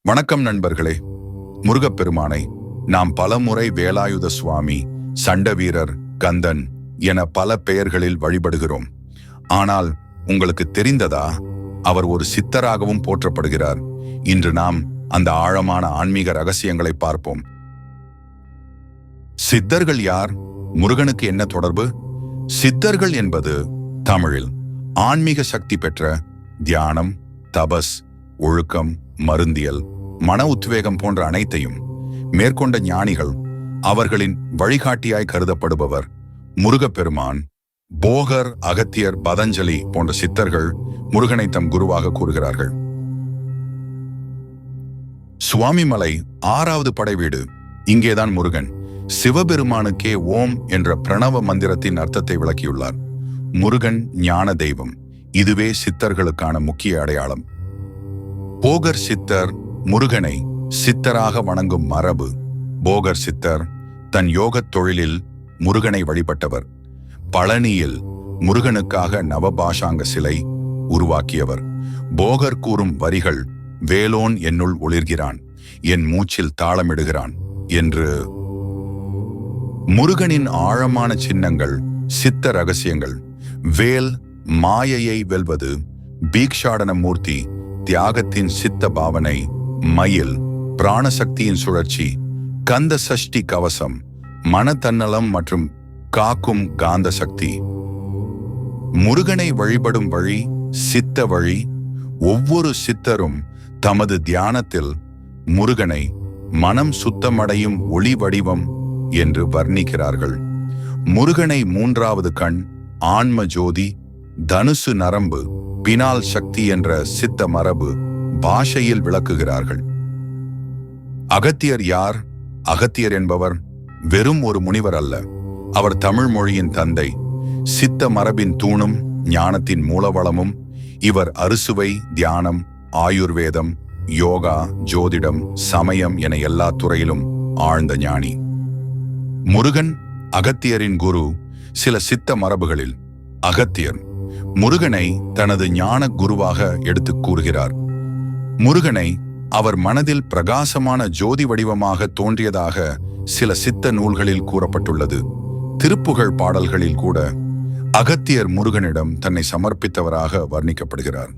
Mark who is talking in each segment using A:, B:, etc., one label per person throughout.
A: வணக்கம் நண்பர்களே. முருகப்பெருமானை நாம் பலமுறை வேலாயுத சுவாமி சண்ட வீரர் கந்தன் என பல பெயர்களில் வழிபடுகிறோம். ஆனால் உங்களுக்கு தெரிந்ததா? அவர் ஒரு சித்தராகவும் போற்றப்படுகிறார். இன்று நாம் அந்த ஆழமான ஆன்மீக ரகசியங்களை பார்ப்போம். சித்தர்கள் யார்? முருகனுக்கு என்ன தொடர்பு? சித்தர்கள் என்பது தமிழில் ஆன்மீக சக்தி பெற்ற தியானம் தபஸ் ஒழுக்கம் மருந்தியல் மன உத்வேகம் போன்ற அனைத்தையும் மேற்கொண்ட ஞானிகள் அவர்களின் வழிகாட்டியாய் கருதப்படுபவர் முருகப்பெருமான் போகர் அகத்தியர் பதஞ்சலி போன்ற சித்தர்கள் முருகனை தம் குருவாக கூறுகிறார்கள். சுவாமிமலை ஆறாவது படைவீடு இங்கேதான் முருகன் சிவபெருமானுக்கே ஓம் என்ற பிரணவ மந்திரத்தின் அர்த்தத்தை விளக்கியுள்ளார். முருகன் ஞான தெய்வம். இதுவே சித்தர்களுக்கான முக்கிய அடையாளம். போகர் சித்தர் முருகனை சித்தராக வணங்கும் மரபு. போகர் சித்தர் தன் யோகத் தொழிலில் முருகனை வழிபட்டவர். பழனியில் முருகனுக்காக நவபாஷாங்க சிலை உருவாக்கியவர். போகர் கூறும் வரிகள் வேலோன் என்னுள் ஒளிர்கிறான். என் மூச்சில் தாளமிடுகிறான் என்று. முருகனின் ஆழமான சின்னங்கள் சித்த ரகசியங்கள். வேல் மாயையை வெல்வது பீக்ஷாடன மூர்த்தி தியாகத்தின் சித்த பாவனை மயில் பிராணசக்தியின் சுழற்சி கந்த சஷ்டி கவசம் மனத்தன்னலம் மற்றும் காக்கும் காந்த சக்தி. முருகனை வழிபடும் வழி சித்த வழி ஒவ்வொரு சித்தரும் தமது தியானத்தில் முருகனை மனம் சுத்தமடையும் ஒளி வடிவம் என்று வர்ணிக்கிறார்கள். முருகனை மூன்றாவது கண் ஆன்ம ஜோதி தனுசு நரம்பு பினால் சக்தி என்ற சித்த மரபு பாஷையில் விளக்குகிறார்கள். அகத்தியர் யார்? அகத்தியர் என்பவர் வெறும் ஒரு முனிவர் அல்ல. அவர் தமிழ் மொழியின் தந்தை. சித்த மரபின் தூணும் ஞானத்தின் மூலவளமும் இவர் அறுசுவை தியானம் ஆயுர்வேதம் யோகா ஜோதிடம் சமயம் என எல்லா துறையிலும் ஆழ்ந்த ஞானி. முருகன் அகத்தியரின் குரு சில சித்த மரபுகளில் அகத்தியர் முருகனை தனது ஞான குருவாக எடுத்துக் கூறுகிறார். முருகனை அவர் மனதில் பிரகாசமான ஜோதி வடிவமாக தோன்றியதாக சில சித்த நூல்களில் கூறப்பட்டுள்ளது. திருப்புகழ் பாடல்களில் கூட அகத்தியர் முருகனிடம் தன்னை சமர்ப்பித்தவராக வர்ணிக்கப்படுகிறார்.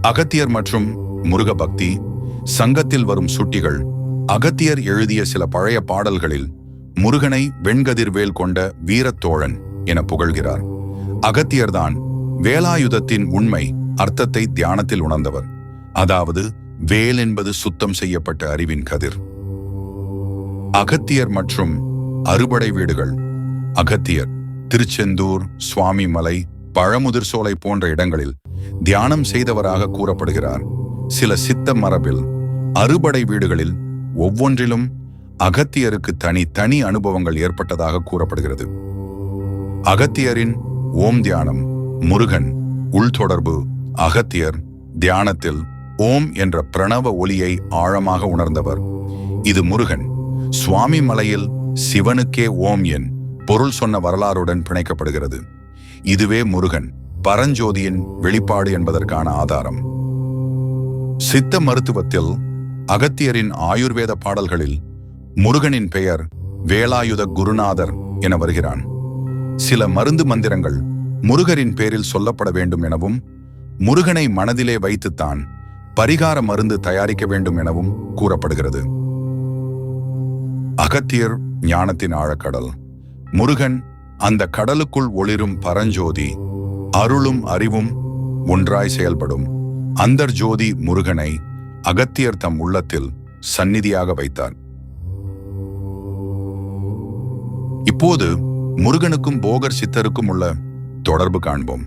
A: அகத்தியர் மற்றும் முருக பக்தி சங்கத்தில் வரும் சுட்டிகள் அகத்தியர் எழுதிய சில பழைய பாடல்களில் முருகனை வெண்கதிர்வேல் கொண்ட வீரத்தோழன் என புகழ்கிறார். அகத்தியர்தான் வேலாயுதத்தின் உண்மை அர்த்தத்தை தியானத்தில் உணர்ந்தவர். அதாவது வேல் என்பது சுத்தம் செய்யப்பட்ட அறிவின் கதிர். அகத்தியர் மற்றும் அறுபடை வீடுகள். அகத்தியர் திருச்செந்தூர் சுவாமிமலை பழமுதிர் சோலை போன்ற இடங்களில் தியானம் செய்தவராக கூறப்படுகிறார். சில சித்த மரபில் அறுபடை வீடுகளில் ஒவ்வொன்றிலும் அகத்தியருக்கு தனி தனி அனுபவங்கள் ஏற்பட்டதாக கூறப்படுகிறது. அகத்தியரின் ஓம் தியானம். முருகன். உள்தொடர்பு. அகத்தியர் தியானத்தில் ஓம் என்ற பிரணவ ஒலியை ஆழமாக உணர்ந்தவர். இது முருகன். சுவாமி மலையில் சிவனுக்கே ஓம் என் பொருள் சொன்ன வரலாறுடன் பிணைக்கப்படுகிறது. இதுவே முருகன் பரஞ்சோதியின் வெளிப்பாடு என்பதற்கான ஆதாரம். சித்த மருத்துவத்தில் அகத்தியரின் ஆயுர்வேத பாடல்களில் முருகனின் பெயர் வேலாயுத குருநாதர் என வருகிறான். சில மருந்து மந்திரங்கள் முருகரின் பேரில் சொல்லப்பட வேண்டும் எனவும் முருகனை மனதிலே வைத்துத்தான் பரிகார மருந்து தயாரிக்க வேண்டும் எனவும் கூறப்படுகிறது. அகத்தியர் ஞானத்தின் ஆழக்கடல். முருகன் அந்த கடலுக்குள் ஒளிரும் பரஞ்சோதி அருளும் அறிவும் ஒன்றாய் செயல்படும். அந்தர் ஜோதி முருகனை அகத்தியர் தம் உள்ளத்தில் சந்நிதியாக வைத்தார். இப்போது முருகனுக்கும் போகர் சித்தருக்கும் உள்ள தொடர்பு காண்போம்.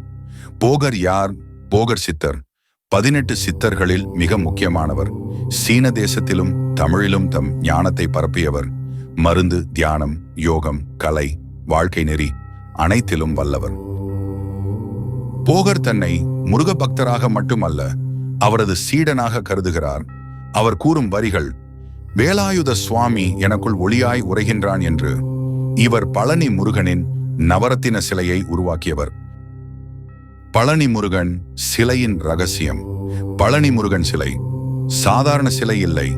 A: போகர் யார்? போகர் சித்தர். பதினெட்டு சித்தர்களில் மிக முக்கியமானவர். சீன தேசத்திலும் தமிழிலும் தம் ஞானத்தை பரப்பியவர். மருந்து தியானம் யோகம் கலை வாழ்க்கை நெறி அனைத்திலும் வல்லவர். போகர் தன்னை முருக பக்தராக மட்டுமல்ல அவரது சீடனாக கருதுகிறார். அவர் கூறும் வரிகள் வேலாயுத சுவாமி எனக்குள் ஒளியாய் உரைகின்றான் என்று இவர் பழனி முருகனின் நவரத்தின சிலையை உருவாக்கியவர். பழனி முருகன் சிலையின் ரகசியம். பழனி முருகன் சிலை சாதாரண சிலை இல்லை.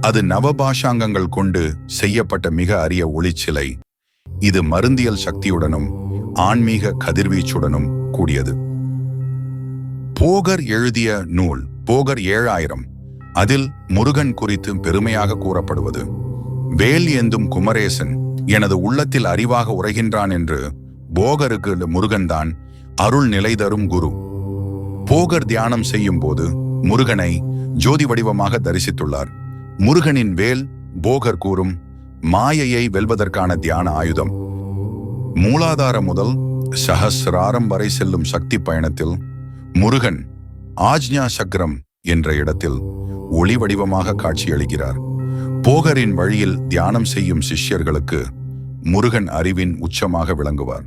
A: அது நவபாஷாங்கங்கள் கொண்டு செய்யப்பட்ட மிக அரிய ஒளிச்சிலை இது மருந்தியல் சக்தியுடனும் ஆன்மீக கதிர்வீச்சுடனும் கூடியது. போகர் எழுதிய நூல் போகர் ஏழாயிரம். அதில் முருகன் குறித்து பெருமையாக கூறப்படுவது. வேல் ஏந்தும் குமரேசன் எனது உள்ளத்தில் அறிவாக உரைகின்றான் என்று போகருக்கு முருகன்தான் அருள் நிலை தரும் குரு. போகர் தியானம் செய்யும் போது முருகனை ஜோதி வடிவமாக தரிசித்துள்ளார். முருகனின் வேல் போகர் கூறும் மாயையை வெல்வதற்கான தியான ஆயுதம். மூலாதாரம் முதல் சஹசிராரம் வரை செல்லும் சக்தி பயணத்தில் முருகன் ஆஜ்ஞா சக்கரம் என்ற இடத்தில் ஒளி வடிவமாக காட்சியளிக்கிறார். போகரின் வழியில் தியானம் செய்யும் சிஷ்யர்களுக்கு முருகன் அறிவின் உச்சமாக விளங்குவார்.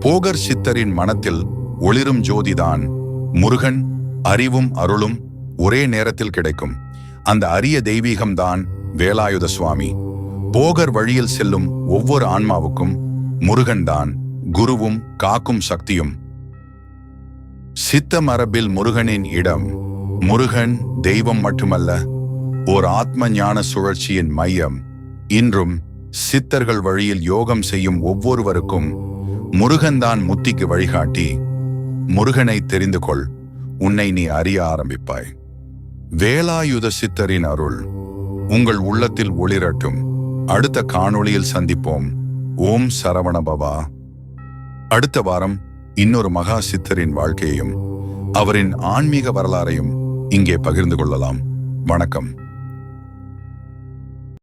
A: போகர் சித்தரின் மனத்தில் ஒளிரும் ஜோதிதான் முருகன் அறிவும் அருளும் ஒரே நேரத்தில் கிடைக்கும். அந்த அரிய தெய்வீகம்தான் வேலாயுத சுவாமி. போகர் வழியில் செல்லும் ஒவ்வொரு ஆன்மாவுக்கும் முருகன்தான் குருவும் காக்கும் சக்தியும். சித்த மரபில் முருகனின் இடம் முருகன் தெய்வம் மட்டுமல்ல ஓர் ஆத்ம ஞான சுழற்சியின் மையம். இன்றும் சித்தர்கள் வழியில் யோகம் செய்யும் ஒவ்வொருவருக்கும் முருகன்தான் முத்திக்கு வழிகாட்டி. முருகனை தெரிந்து கொள் உன்னை நீ அறிய ஆரம்பிப்பாய். வேலாயுத சித்தரின் அருள் உங்கள் உள்ளத்தில் ஒளிரட்டும். அடுத்த காணொளியில் சந்திப்போம். ஓம் சரவணபவா. அடுத்த வாரம் இன்னொரு மகா சித்தரின் வாழ்க்கையையும் அவரின் ஆன்மீக வரலாறையும் இங்கே பகிர்ந்து கொள்ளலாம். வணக்கம்.